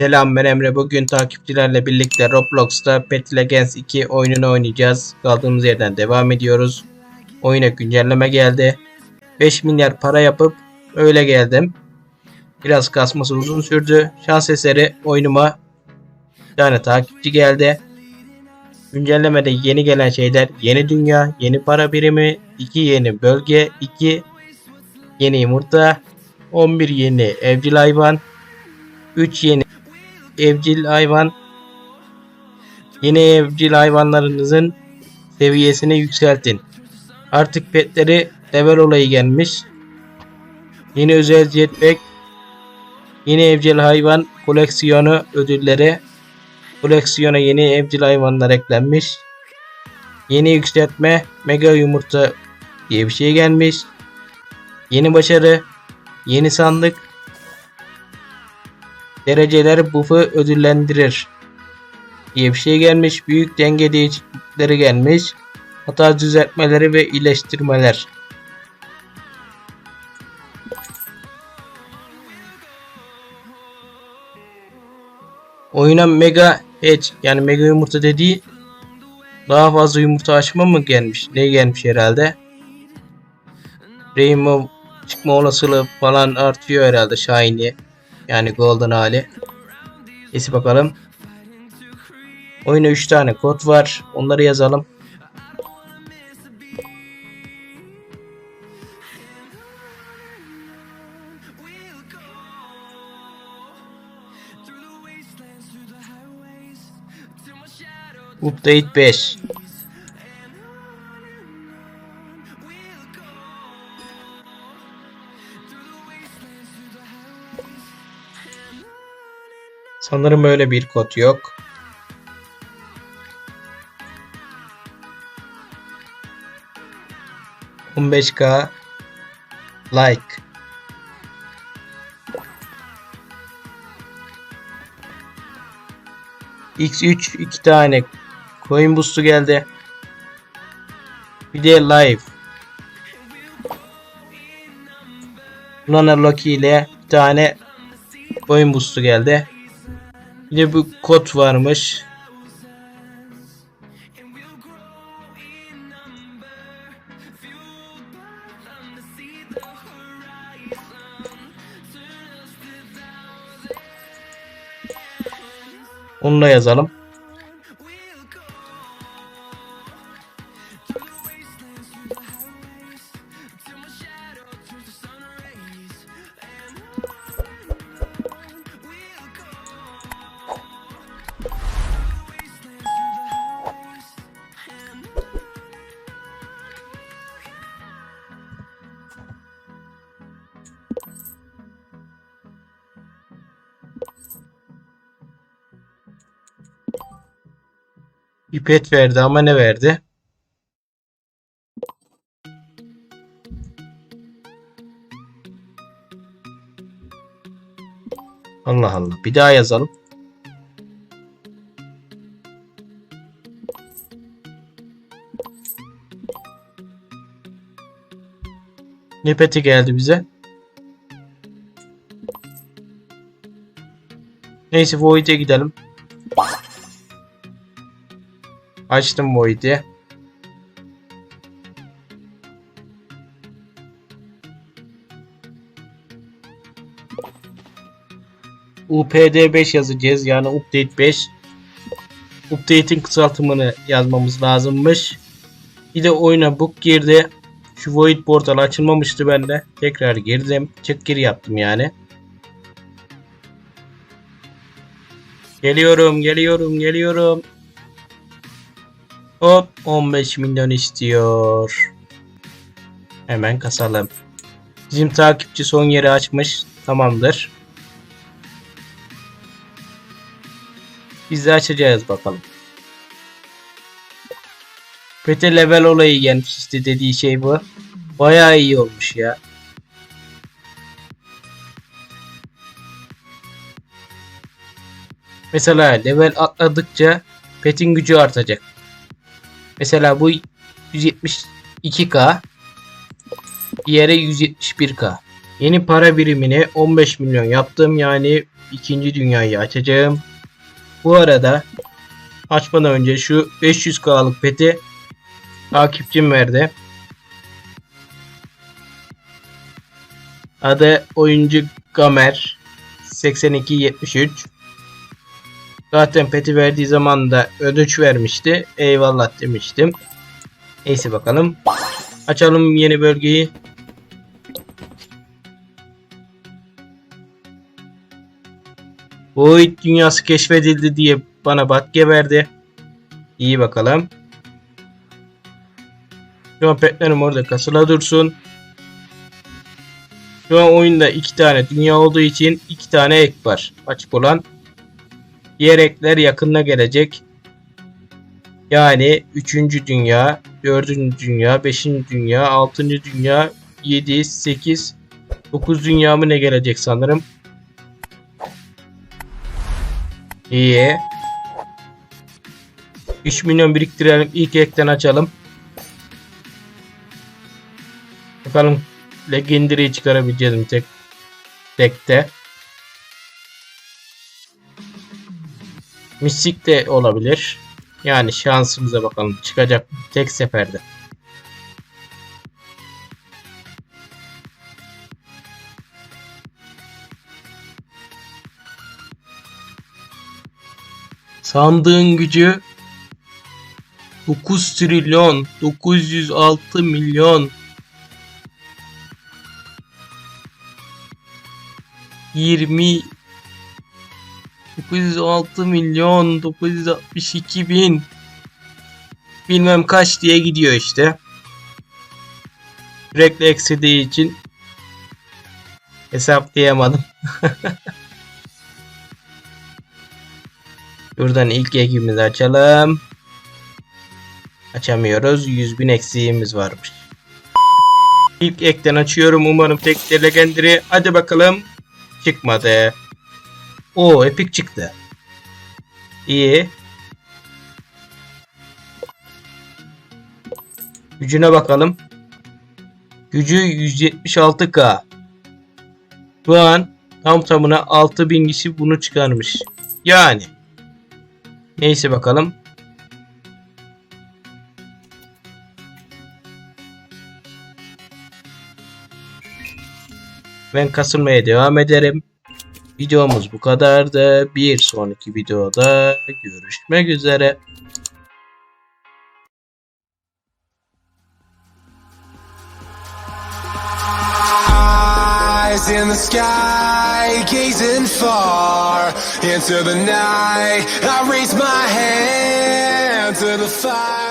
Selam ben Emre. Bugün takipçilerle birlikte Roblox'ta Pet Legends 2 oyununu oynayacağız. Kaldığımız yerden devam ediyoruz. Oyuna güncelleme geldi. 5 milyar para yapıp öyle geldim. Biraz kasması uzun sürdü. Şans eseri oyunuma bir tane takipçi geldi. Güncellemede yeni gelen şeyler yeni dünya, yeni para birimi, 2 yeni bölge, 2 yeni yumurta, 11 yeni evcil hayvan, 3 yeni evcil hayvan yeni evcil hayvanlarınızın seviyesini yükseltin. Artık petleri level olayı gelmiş. Yeni özel jetpack yeni evcil hayvan koleksiyonu ödülleri koleksiyona yeni evcil hayvanlar eklenmiş. Yeni yükseltme mega yumurta diye bir şey gelmiş. Yeni başarı yeni sandık dereceler buff'ı ödüllendirir diye bir şey gelmiş. Büyük denge değişiklikleri gelmiş. Hata düzeltmeleri ve iyileştirmeler. Oyuna mega hatch yani mega yumurta dediği daha fazla yumurta açma mı gelmiş? Ne gelmiş herhalde? Rainbow çıkma olasılığı falan artıyor herhalde Shiny. Yani golden hali. Neyse bakalım. Oyuna 3 tane kod var. Onları yazalım. Update 5. Sanırım öyle bir kod yok. k like. X3 iki tane coin boost'u geldi. Bir de live. Luna Loki ile bir tane coin boost'u geldi. Bir de bu kod varmış. Onu da yazalım. Bir pet verdi ama ne verdi? Allah Allah. Bir daha yazalım. Ne peti geldi bize? Neyse Void'e gidelim. Açtım Void'i. UPD 5 yazacağız yani update 5. Update'in kısaltımını yazmamız lazımmış. Bir de oyuna book girdi. Şu Void portal açılmamıştı bende. Tekrar girdim. Çık gir yaptım yani. Geliyorum, geliyorum, geliyorum. Hop 15 milyon istiyor. Hemen kasalım. Bizim takipçi son yeri açmış. Tamamdır. Biz de açacağız bakalım. Pete level olayı gelmiş işte dediği şey bu. Bayağı iyi olmuş ya. Mesela level atladıkça petin gücü artacak. Mesela bu 172k. Diğeri 171k. Yeni para birimini 15 milyon yaptım. Yani ikinci dünyayı açacağım. Bu arada açmadan önce şu 500k'lık peti takipçim verdi. Adı oyuncu Gamer 8273. Zaten peti verdiği zaman da ödünç vermişti. Eyvallah demiştim. Neyse bakalım. Açalım yeni bölgeyi. Void dünyası keşfedildi diye bana batke verdi. İyi bakalım. Şu an petlerim orada kasıla dursun. Şu an oyunda iki tane dünya olduğu için iki tane ek var. Açık olan. Diğer ekler yakında gelecek. Yani 3. dünya, 4. dünya, 5. dünya, 6. dünya, 7, 8, 9 dünya mı ne gelecek sanırım. İyi. 3 milyon biriktirelim. İlk ekten açalım. Bakalım Legendary'i çıkarabileceğiz mi tek tekte. Mistik de olabilir. Yani şansımıza bakalım çıkacak tek seferde. Sandığın gücü 9 trilyon 906 milyon 20 906 milyon 962 bin bilmem kaç diye gidiyor işte. Sürekli eksildiği için hesaplayamadım. Buradan ilk ekimizi açalım. Açamıyoruz. 100 bin eksiğimiz varmış. İlk ekten açıyorum. Umarım tek legendary. Hadi bakalım. Çıkmadı. O epik çıktı. İyi. Gücüne bakalım. Gücü 176k. Şu an tam tamına 6000 kişi bunu çıkarmış. Yani. Neyse bakalım. Ben kasılmaya devam ederim. Videomuz bu kadardı. Bir sonraki videoda görüşmek üzere. İn the sky, gazing far into the night. I raise my hand to the fire.